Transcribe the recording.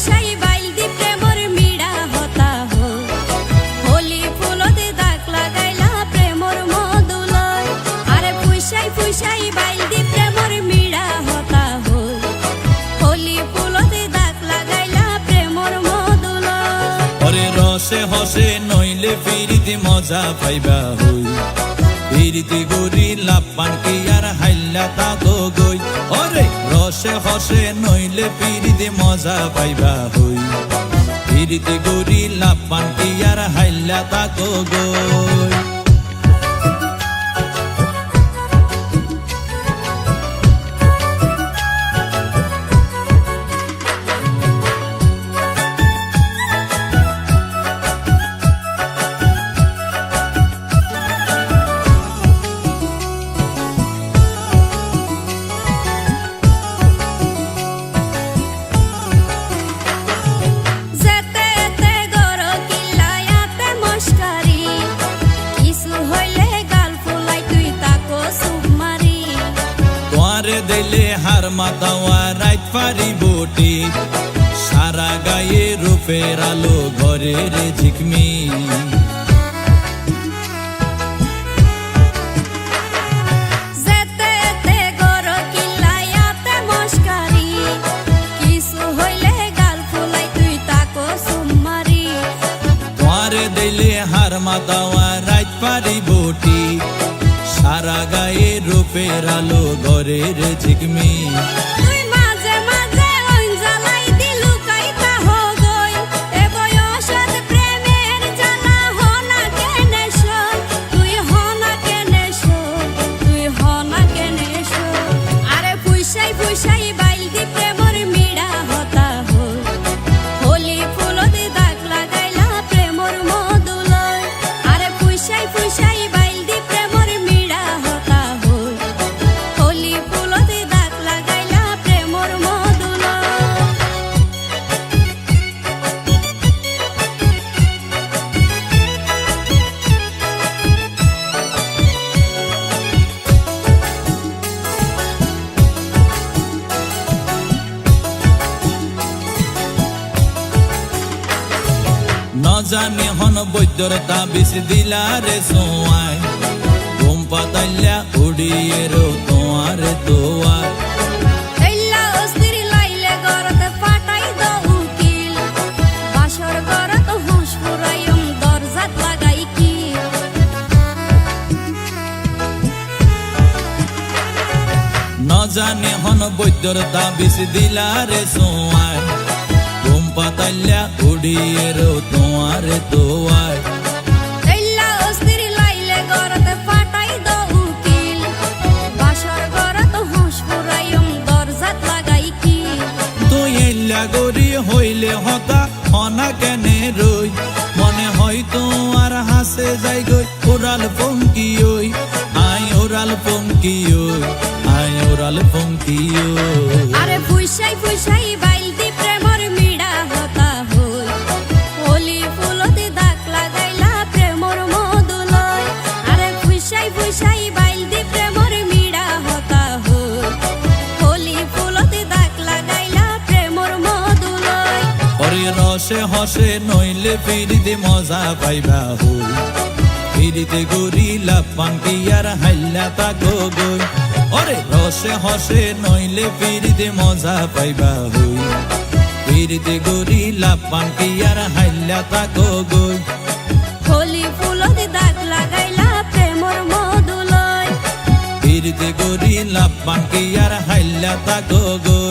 পয়সাই বাইল দি প্রেমর মিড়া হতা হো। হোলি ফুলতে দাগ লাগাইলা প্রেমর মদুলয় আরে পয়সাই পয়সাই বাইল দি প্রেমর মিড়া হতা হো। হোলি ফুলতে দাগ লাগাইলা প্রেমর মদুলয় আরে রসে হসে নইলে ফিরিতে মজা পাইবা হই। ফিরিতে গরি লাপান কি আর হাইলা তা তো গই? ওরে রসে হসে নইলে পিরিতে মজা পাইবা হই। বিরতি গরি লাপান কি আর হাইলা তা তো গই? রাইত পারি বটি সারা গায়ে রূপের আলো ঘরের ঝিকমি রূপের আলো ঘরের ঝিকমি তুই মাঝে মাঝে ওই জ্বালাই ন জানি হন বৈদ্যর তাবিজ দিলা রে সোয়াই। ঘুম পাতাইলা উড়িয়ে রো তোমার দোয়ার। এল্লা অস্থির লাইলে গরতে ফাটাই দ উকিল। বাসর গরত হুঁশ ফুরাইম দরজাত লাগাই কি ন জানি হন বৈদ্যর তাবিজ দিলা রে সোয়াই। ঘুম পাতাইলা উড়িয়ে রো তোমার দোয়ার এল্লা অস্থির লাইলে গরতে ফাটাই দ উকিল বাসর গরত হুঁশ ফুরাইম দরজাত লাগাই কি তুই এল্লা গরি হইলে হতা হনা কেনে রই মনে হয় তোমার হাসে যাই গই ওরাল পঙ্কি ওই আই ওরাল পঙ্কি ওই আই ওরাল পঙ্কি ওই রসে হসে নইলে ফিরিতে মজা পাইবা হই। ফিরিতে গরিলা পাঙ্কি আর হাইলা তাকো গই। ওরে রসে হসে নইলে ফিরিতে মজা পাইবা হই। ফিরিতে গরিলা পাঙ্কি আর হাইলা তাকো গই। হোলি মধুলয় গরি লাভ পাঙ্কি আর হাইলা গো। গই